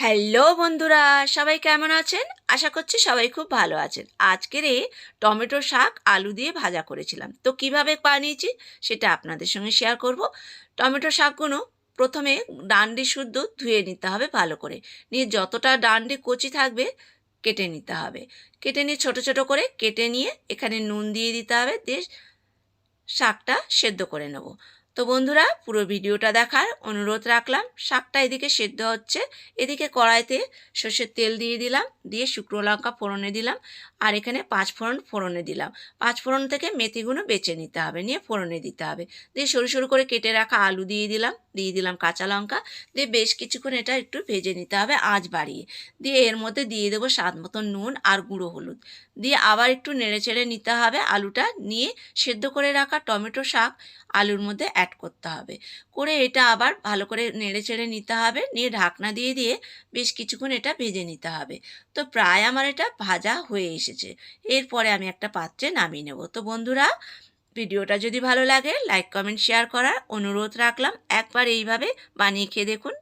Hello বন্ধুরা, সবাই কেমন আছেন? আশা করছি সবাই খুব ভালো আছেন। আজকের এই টমেটো শাক আলু দিয়ে ভাজা করেছিলাম। তো কীভাবে বানিয়েছি সেটা আপনাদের সঙ্গে শেয়ার করব। টমেটো শাকগুলো প্রথমে ডান্ডি শুদ্ধ ধুয়ে নিতে হবে ভালো করে। নিয়ে যতটা ডান্ডি কচি থাকবে কেটে নিতে হবে। কেটে নিয়ে ছোট ছোট করে কেটে নিয়ে এখানে নুন দিয়ে দিতে হবে। দিয়ে শাকটা সেদ্ধ করে নেব। তো বন্ধুরা, পুরো ভিডিওটা দেখার অনুরোধ রাখলাম। শাকটা এদিকে সেদ্ধ হচ্ছে। এদিকে কড়াইতে সর্ষের তেল দিয়ে দিলাম, দিয়ে শুকনো লঙ্কা ফোড়নে দিলাম, আর এখানে পাঁচ ফোড়ন ফোড়নে দিলাম। পাঁচ ফোড়ন থেকে মেথিগুলো বেছে নিতে হবে, নিয়ে ফোড়নে দিতে হবে। দিয়ে সরু সরু করে কেটে রাখা আলু দিয়ে দিলাম। দিয়ে দিলাম কাঁচা লঙ্কা, দিয়ে বেশ কিছুক্ষণ এটা একটু ভেজে নিতে হবে আঁচ বাড়িয়ে। দিয়ে এর মধ্যে দিয়ে দেবো স্বাদ মতো নুন আর গুঁড়ো হলুদ। দিয়ে আবার একটু নেড়ে চেড়ে নিতে হবে আলুটা, নিয়ে সেদ্ধ করে রাখা টমেটো শাক আলুর মধ্যে অ্যাড করতে হবে। করে এটা আবার ভালো করে নেড়ে চেড়ে নিতে হবে, নিয়ে ঢাকনা দিয়ে দিয়ে বেশ কিছুক্ষণ এটা ভেজে নিতে হবে। তো প্রায় আমার এটা ভাজা হয়ে এসেছে। এরপরে আমি একটা পাত্রে নামিয়ে নেব। তো বন্ধুরা ভিডিওটা যদি ভালো লাগে লাইক কমেন্ট শেয়ার করার অনুরোধ রাখলাম। একবার এইভাবে বানিয়ে খেয়ে দেখুন।